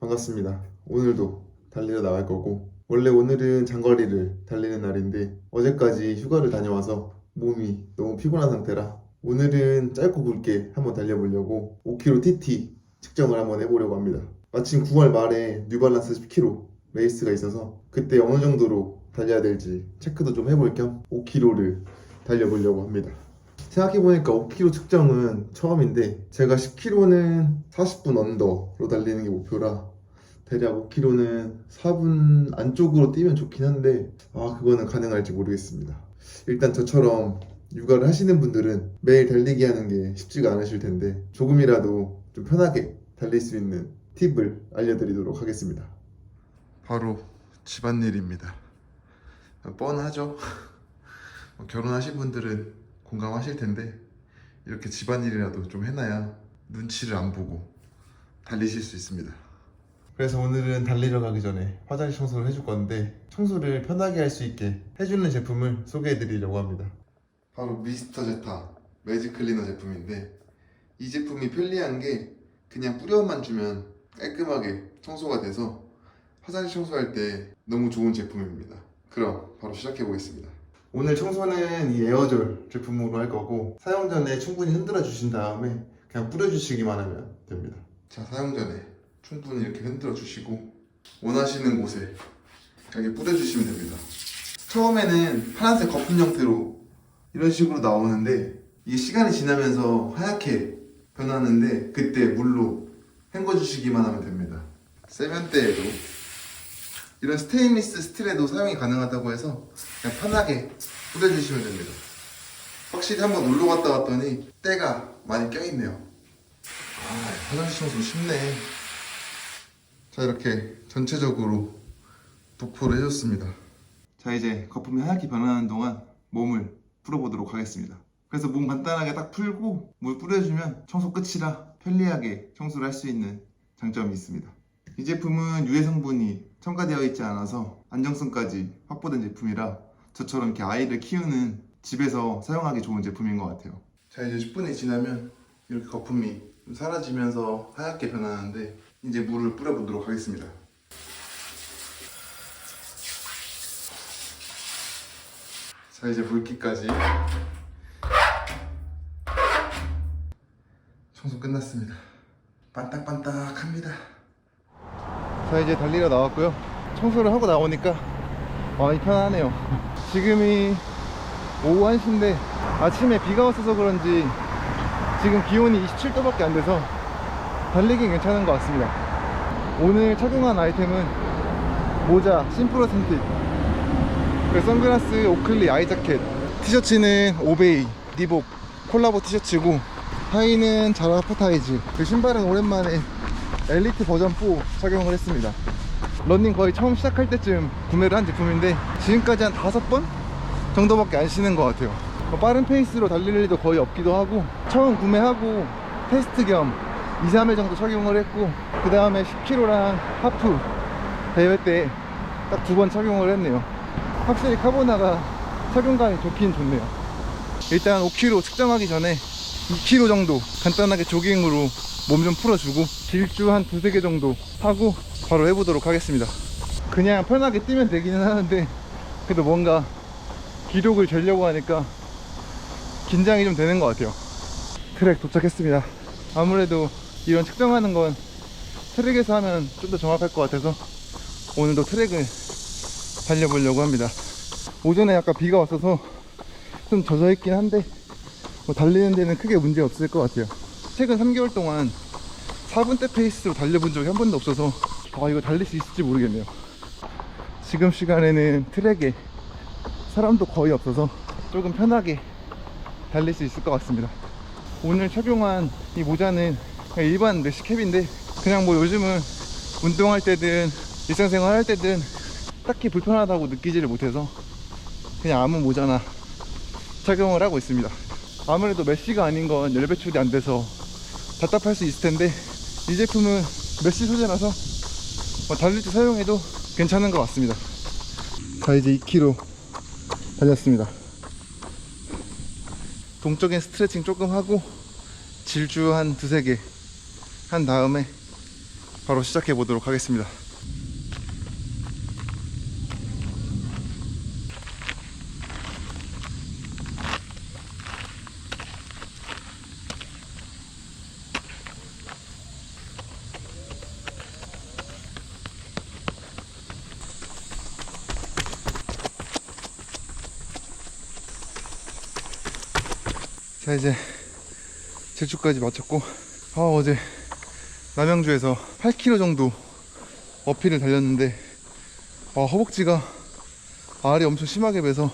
반갑습니다. 오늘도 달리러 나갈 거고 원래 오늘은 장거리를 달리는 날인데 어제까지 휴가를 다녀와서 몸이 너무 피곤한 상태라 오늘은 짧고 굵게 한번 달려보려고 5km TT 측정을 한번 해보려고 합니다. 마침 9월 말에 뉴발란스 10km 레이스가 있어서 그때 어느 정도로 달려야 될지 체크도 좀 해볼 겸 5km를 달려보려고 합니다. 생각해보니까 5km 측정은 처음인데 제가 10km는 40분 언더로 달리는 게 목표라 대략 5km는 4분 안쪽으로 뛰면 좋긴 한데 아 그거는 가능할지 모르겠습니다. 일단 저처럼 육아를 하시는 분들은 매일 달리기 하는 게 쉽지가 않으실 텐데 조금이라도 좀 편하게 달릴 수 있는 팁을 알려드리도록 하겠습니다. 바로 집안일입니다. 뻔하죠? 뭐 결혼하신 분들은 공감하실 텐데 이렇게 집안일이라도 좀 해놔야 눈치를 안 보고 달리실 수 있습니다. 그래서 오늘은 달리러 가기 전에 화장실 청소를 해줄 건데 청소를 편하게 할 수 있게 해주는 제품을 소개해드리려고 합니다. 바로 미스터 제타 매직 클리너 제품인데 이 제품이 편리한 게 그냥 뿌려만 주면 깔끔하게 청소가 돼서 화장실 청소할 때 너무 좋은 제품입니다. 그럼 바로 시작해 보겠습니다. 오늘 청소는 이 에어졸 제품으로 할 거고 사용 전에 충분히 흔들어 주신 다음에 그냥 뿌려주시기만 하면 됩니다. 자 사용 전에 충분히 이렇게 흔들어 주시고 원하시는 곳에 이렇게 뿌려주시면 됩니다. 처음에는 파란색 거품 형태로 이런 식으로 나오는데 이게 시간이 지나면서 하얗게 변하는데 그때 물로 헹궈 주시기만 하면 됩니다. 세면대에도 이런 스테인리스 스틸에도 사용이 가능하다고 해서 그냥 편하게 뿌려주시면 됩니다. 확실히 한번 놀러 갔다 왔더니 때가 많이 껴있네요. 아, 화장실 청소 쉽네. 자, 이렇게 전체적으로 도포를 해줬습니다. 자, 이제 거품이 하얗게 변하는 동안 몸을 풀어보도록 하겠습니다. 그래서 몸 간단하게 딱 풀고 물 뿌려주면 청소 끝이라 편리하게 청소를 할 수 있는 장점이 있습니다. 이 제품은 유해 성분이 첨가되어 있지 않아서 안정성까지 확보된 제품이라 저처럼 이렇게 아이를 키우는 집에서 사용하기 좋은 제품인 것 같아요. 자 이제 10분이 지나면 이렇게 거품이 좀 사라지면서 하얗게 변하는데 이제 물을 뿌려보도록 하겠습니다. 자 이제 물기까지 청소 끝났습니다. 반딱반딱합니다. 자 이제 달리러 나왔고요. 청소를 하고 나오니까 많이 편하네요. 지금이 오후 1시인데 아침에 비가 왔어서 그런지 지금 기온이 27도밖에 안 돼서 달리기 괜찮은 것 같습니다. 오늘 착용한 아이템은 모자 그리고 선글라스 오클리 아이자켓 티셔츠는 오베이 리복 콜라보 티셔츠고 하의는 자라 아프타이즈 그 신발은 오랜만에 엘리트 버전 4 착용을 했습니다. 러닝 거의 처음 시작할 때쯤 구매를 한 제품인데 지금까지 한 다섯 번 정도밖에 안 신은 것 같아요. 뭐 빠른 페이스로 달릴 일도 거의 없기도 하고 처음 구매하고 테스트 겸 2, 3일 정도 착용을 했고 그 다음에 10km랑 하프 대회 때 딱 두 번 착용을 했네요. 확실히 카보나가 착용감이 좋긴 좋네요. 일단 5km 측정하기 전에 2km 정도 간단하게 조깅으로 몸 좀 풀어주고 질주 한 두세 개 정도 하고 바로 해보도록 하겠습니다. 그냥 편하게 뛰면 되기는 하는데 그래도 뭔가 기록을 재려고 하니까 긴장이 좀 되는 것 같아요. 트랙 도착했습니다. 아무래도 이런 측정하는 건 트랙에서 하면 좀 더 정확할 것 같아서 오늘도 트랙을 달려보려고 합니다. 오전에 약간 비가 왔어서 좀 젖어 있긴 한데 뭐 달리는 데는 크게 문제 없을 것 같아요 최근 3개월 동안 4분대 페이스로 달려본 적이 한 번도 없어서 아 이거 달릴 수 있을지 모르겠네요. 지금 시간에는 트랙에 사람도 거의 없어서 조금 편하게 달릴 수 있을 것 같습니다. 오늘 착용한 이 모자는 일반 메쉬캡인데 그냥 뭐 요즘은 운동할 때든 일상생활 할 때든 딱히 불편하다고 느끼지를 못해서 그냥 아무 모자나 착용을 하고 있습니다. 아무래도 메쉬가 아닌 건 열 배 출이 안 돼서 답답할 수 있을 텐데 이 제품은 메쉬 소재라서 뭐 달릴 때 사용해도 괜찮은 것 같습니다 자 이제 2km 달렸습니다 동적인 스트레칭 조금 하고 질주 한 두세 개 한 다음에 바로 시작해 보도록 하겠습니다. 자 이제 제주까지 마쳤고 아 어제 남양주에서 8km 정도 어필을 달렸는데 아, 허벅지가 알이 엄청 심하게 배서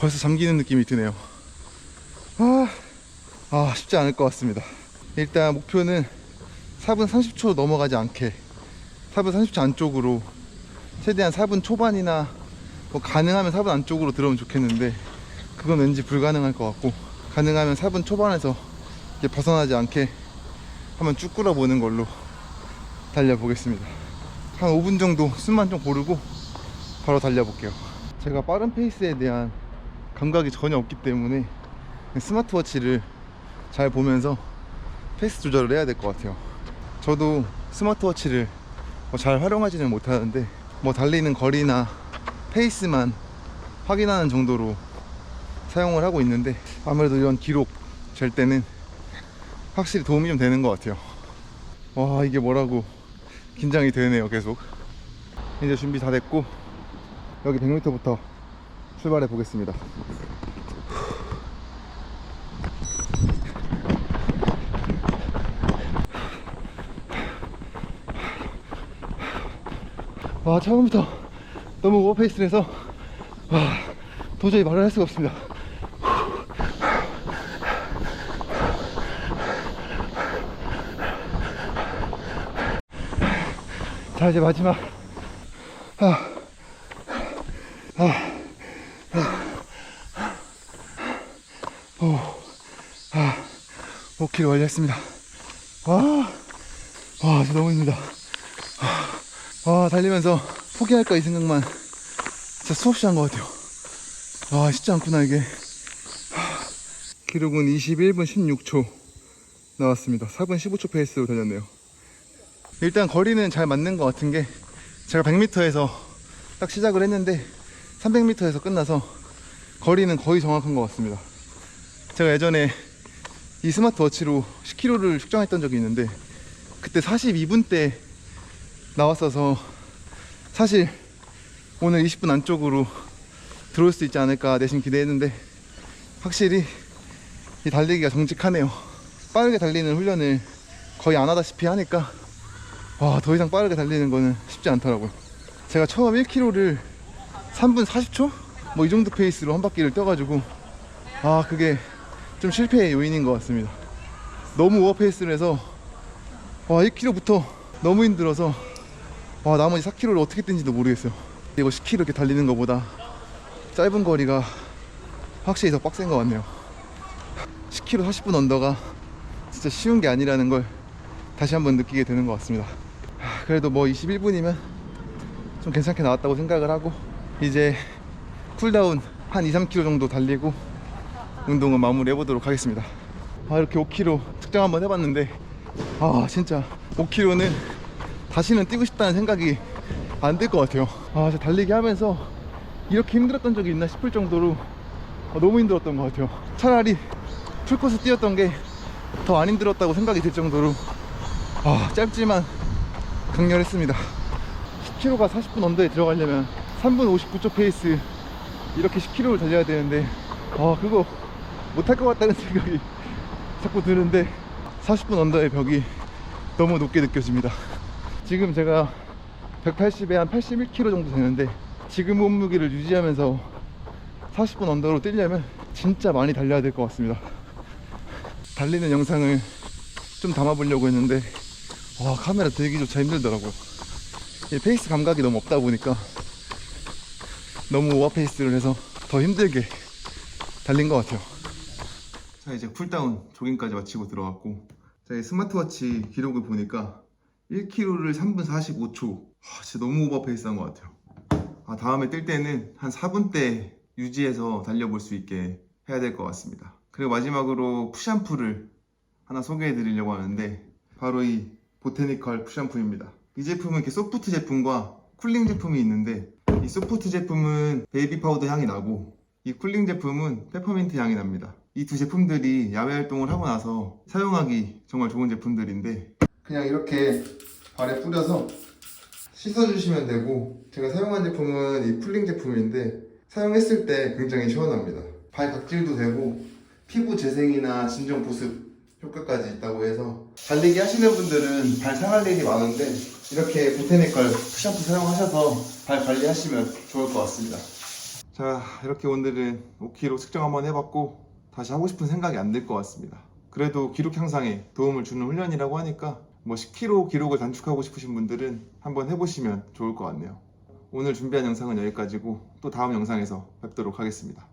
벌써 잠기는 느낌이 드네요. 아, 아 쉽지 않을 것 같습니다. 일단 목표는 4분 30초 넘어가지 않게 4분 30초 안쪽으로 최대한 4분 초반이나 뭐 가능하면 4분 안쪽으로 들어오면 좋겠는데 그건 왠지 불가능할 것 같고 가능하면 4분 초반에서 이렇게 벗어나지 않게 한번 쭉 끌어보는 걸로 달려보겠습니다. 한 5분 정도 숨만 좀 고르고 바로 달려볼게요. 제가 빠른 페이스에 대한 감각이 전혀 없기 때문에 스마트워치를 잘 보면서 페이스 조절을 해야 될 것 같아요. 저도 스마트워치를 뭐 잘 활용하지는 못하는데 뭐 달리는 거리나 페이스만 확인하는 정도로 사용을 하고 있는데 아무래도 이런 기록 잴 때는 확실히 도움이 좀 되는 것 같아요. 와 이게 뭐라고 긴장이 되네요 계속. 이제 준비 다 됐고 여기 100m부터 출발해 보겠습니다. 와 처음부터 너무 오버페이스라서 와 도저히 말을 할 수가 없습니다. 자 이제 마지막 아, 아, 아, 오, 아, 5km 완료했습니다. 와, 와, 진짜 너무 힘들다. 와, 달리면서 포기할까 이 생각만 진짜 수없이 한 것 같아요. 와, 쉽지 않구나 이게. 기록은 21분 16초 나왔습니다. 4분 15초 페이스로 달렸네요. 일단 거리는 잘 맞는 것 같은 게 제가 100m에서 딱 시작을 했는데 300m에서 끝나서 거리는 거의 정확한 것 같습니다. 제가 예전에 이 스마트워치로 10km를 측정했던 적이 있는데 그때 42분 대 나왔어서 사실 오늘 20분 안쪽으로 들어올 수 있지 않을까 내심 기대했는데 확실히 이 달리기가 정직하네요. 빠르게 달리는 훈련을 거의 안 하다시피 하니까 와, 더 이상 빠르게 달리는 거는 쉽지 않더라고요. 제가 처음 1km를 3분 40초? 뭐 이 정도 페이스로 한 바퀴를 뛰어가지고, 아, 그게 좀 실패의 요인인 것 같습니다. 너무 오버 페이스를 해서, 와, 1km부터 너무 힘들어서, 와, 나머지 4km를 어떻게 뛴지도 모르겠어요. 이거 10km 이렇게 달리는 것보다 짧은 거리가 확실히 더 빡센 것 같네요. 10km 40분 언더가 진짜 쉬운 게 아니라는 걸 다시 한번 느끼게 되는 것 같습니다. 하, 그래도 뭐 21분이면 좀 괜찮게 나왔다고 생각을 하고 이제 쿨다운 한 2, 3km 정도 달리고 운동은 마무리 해 보도록 하겠습니다. 아, 이렇게 5km 측정 한번 해봤는데 아 진짜 5km는 다시는 뛰고 싶다는 생각이 안 들 것 같아요. 아, 저 달리기 하면서 이렇게 힘들었던 적이 있나 싶을 정도로 아, 너무 힘들었던 것 같아요. 차라리 풀코스 뛰었던 게 더 안 힘들었다고 생각이 들 정도로 아, 짧지만 강렬했습니다. 10km가 40분 언더에 들어가려면 3분 59초 페이스 이렇게 10km를 달려야 되는데 아 그거 못할 것 같다는 생각이 자꾸 드는데 40분 언더의 벽이 너무 높게 느껴집니다. 지금 제가 180에 한 81kg 정도 되는데 지금 몸무게를 유지하면서 40분 언더로 뛰려면 진짜 많이 달려야 될 것 같습니다. 달리는 영상을 좀 담아보려고 했는데 와 카메라 들기조차 힘들더라고요. 이 페이스 감각이 너무 없다 보니까 너무 오버 페이스를 해서 더 힘들게 달린 것 같아요. 자 이제 쿨다운 조깅까지 마치고 들어갔고 자, 이 스마트워치 기록을 보니까 1km를 3분 45초. 와, 진짜 너무 오버 페이스한 것 같아요. 아, 다음에 뛸 때는 한 4분대 유지해서 달려볼 수 있게 해야 될 것 같습니다. 그리고 마지막으로 푸샴푸를 하나 소개해 드리려고 하는데 바로 이 보테니컬 푸샴푸입니다 이 제품은 이렇게 소프트 제품과 쿨링 제품이 있는데 이 소프트 제품은 베이비 파우더 향이 나고 이 쿨링 제품은 페퍼민트 향이 납니다. 이 두 제품들이 야외 활동을 하고 나서 사용하기 정말 좋은 제품들인데 그냥 이렇게 발에 뿌려서 씻어주시면 되고 제가 사용한 제품은 이 쿨링 제품인데 사용했을 때 굉장히 시원합니다. 발 각질도 되고 피부 재생이나 진정 보습 효과까지 있다고 해서 달리기 하시는 분들은 발 상할 일이 많은데 이렇게 보테니컬 샴푸 사용하셔서 발 관리하시면 좋을 것 같습니다. 자 이렇게 오늘은 5kg 측정 한번 해봤고 다시 하고 싶은 생각이 안 들 것 같습니다. 그래도 기록 향상에 도움을 주는 훈련이라고 하니까 뭐 10kg 기록을 단축하고 싶으신 분들은 한번 해보시면 좋을 것 같네요. 오늘 준비한 영상은 여기까지고 또 다음 영상에서 뵙도록 하겠습니다.